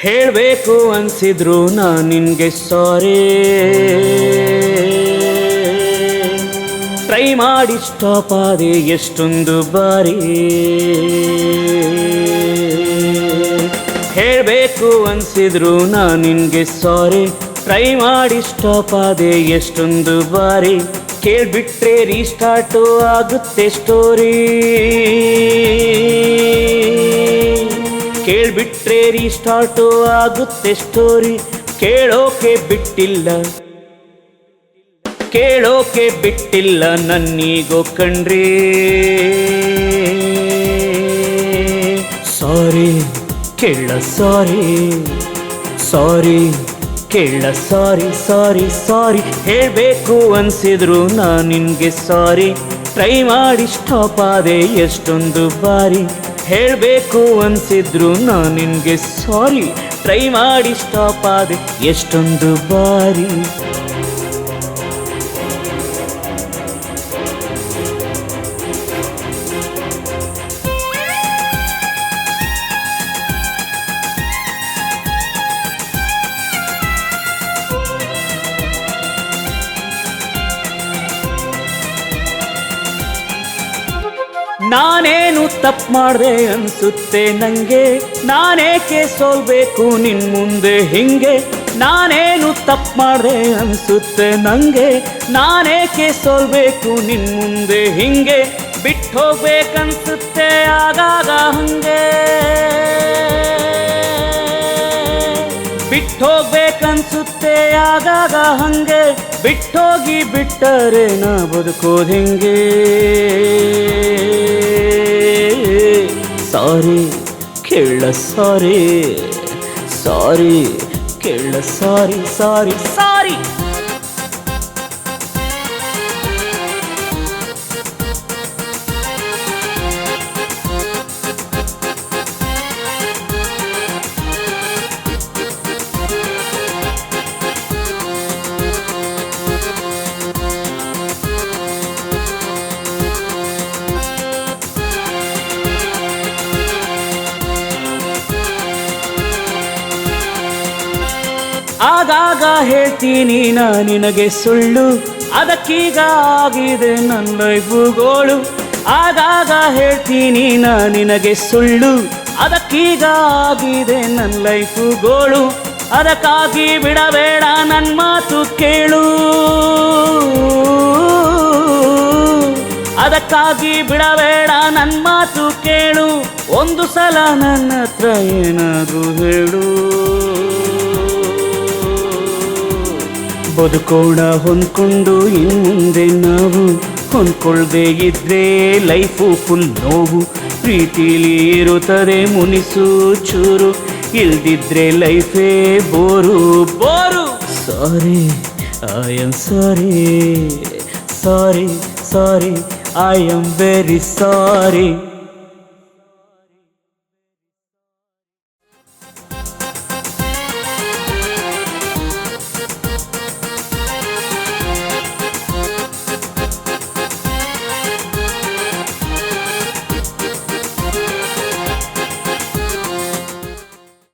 ಹೇಳ್ಬೇಕು ಅನ್ಸಿದ್ರು ನಾ ನಿನ್ಗೆ ಸಾರಿ. ಟ್ರೈ ಮಾಡಿ ಸ್ಟಾಪ್ ಆದೆ ಎಷ್ಟೊಂದು ಬಾರಿ. ಹೇಳಬೇಕು ಅನ್ಸಿದ್ರು ನಾ ನಿನ್ಗೆ ಸಾರಿ. ಟ್ರೈ ಮಾಡಿ ಸ್ಟಾಪ್ ಆದೆ ಎಷ್ಟೊಂದು ಬಾರಿ. ಕೇಳ್ಬಿಟ್ರೆ ರೀಸ್ಟಾರ್ಟು ಆಗುತ್ತೆ ಸ್ಟೋರಿ ಕೇಳ್ಬಿಟ್ರೆ ರೀಸ್ಟಾರ್ಟು ಆಗುತ್ತೆ ಸ್ಟೋರಿ. ಕೇಳೋಕೆ ಬಿಟ್ಟಿಲ್ಲ. ಕೇಳೋಕೆ ಬಿಟ್ಟಿಲ್ಲ ನನ್ನೀಗೋ ಕಣ್ರಿ. ಸಾರಿ, ಕೇಳ ಸಾರಿ. ಸಾರಿ, ಕೇಳ ಸಾರಿ ಸಾರಿ ಸಾರಿ. ಹೇಳಬೇಕು ಅನ್ಸಿದ್ರು ನಾನು ನಿನಗೆ ಸಾರಿ. ಟ್ರೈ ಮಾಡಿ ಸ್ಟಾಪ್ ಆದೆ ಎಷ್ಟೊಂದು ಬಾರಿ. ಹೇಳ್ಬೇಕು ಅನ್ಸಿದ್ರು ನಾನು ನಿನಗೆ ಸಾರಿ ಟ್ರೈ ಮಾಡಿ ಸ್ಟಾಪ್ ಆದೆ ಎಷ್ಟೊಂದು ಬಾರಿ. ನಾನೇನು ತಪ್ಪು ಮಾಡಿದೆ ಅನ್ಸುತ್ತೆ ನಂಗೆ. ನಾನೇಕೆ ಸೋಲ್ಬೇಕು ನಿನ್ ಮುಂದೆ ಹಿಂಗೆ? ನಾನೇನು ತಪ್ಪು ಮಾಡಿದೆ ಅನ್ಸುತ್ತೆ ನಂಗೆ. ನಾನೇಕೆ ಸೋಲ್ಬೇಕು ನಿನ್ ಮುಂದೆ ಹಿಂಗೆ? ಬಿಟ್ಟು ಹೋಗ್ಬೇಕನ್ಸುತ್ತೆ ಆಗಾಗ ಹಂಗೆ. ಬಿಟ್ಟೋಗ್ಬೇಕನ್ಸುತ್ತೆ ಆಗಾಗ ಹಂಗೆ. ಬಿಟ್ಟೋಗಿ ಬಿಟ್ಟರೆ ನಾ ಬದುಕೋದು ಹೆಂಗೆ? ಸಾರಿ ಕೇಳ ಸಾರಿ ಸಾರಿ ಕೇಳ ಸಾರಿ ಸಾರಿ ಸಾರಿ. ಆಗಾಗ ಹೇಳ್ತೀನಿ ನಾ ನಿನಗೆ ಸುಳ್ಳು. ಅದಕ್ಕೀಗ ಆಗಿದೆ ನನ್ನ ಭೂಗೋಳು ಗೋಳು ಆಗಾಗ ಹೇಳ್ತೀನಿ ನಾ ನಿನಗೆ ಸುಳ್ಳು. ಅದಕ್ಕೀಗ ಆಗಿದೆ ನನ್ನ ಲೈಫು ಗೋಳು ಅದಕ್ಕಾಗಿ ಬಿಡಬೇಡ ನನ್ನ ಮಾತು ಕೇಳು. ಅದಕ್ಕಾಗಿ ಬಿಡಬೇಡ ನನ್ನ ಮಾತು ಕೇಳು. ಒಂದು ಸಲ ನನ್ನ ಹತ್ರ ಏನಾದರೂ ಹೇಳು. ಬದುಕೋಣ ಹೊಂದ್ಕೊಂಡು ಇನ್ ಮುಂದೆ ನಾವು ಹೊಂದ್ಕೊಳ್ದೆ ಇದ್ರೆ ಲೈಫು ಫುಲ್ ನೋವು ಪ್ರೀತಿಲಿ ಇರುತ್ತದೆ ಮುನಿಸು ಚೂರು ಇಲ್ದಿದ್ರೆ ಲೈಫೇ bore bore sorry I am sorry sorry sorry I am very sorry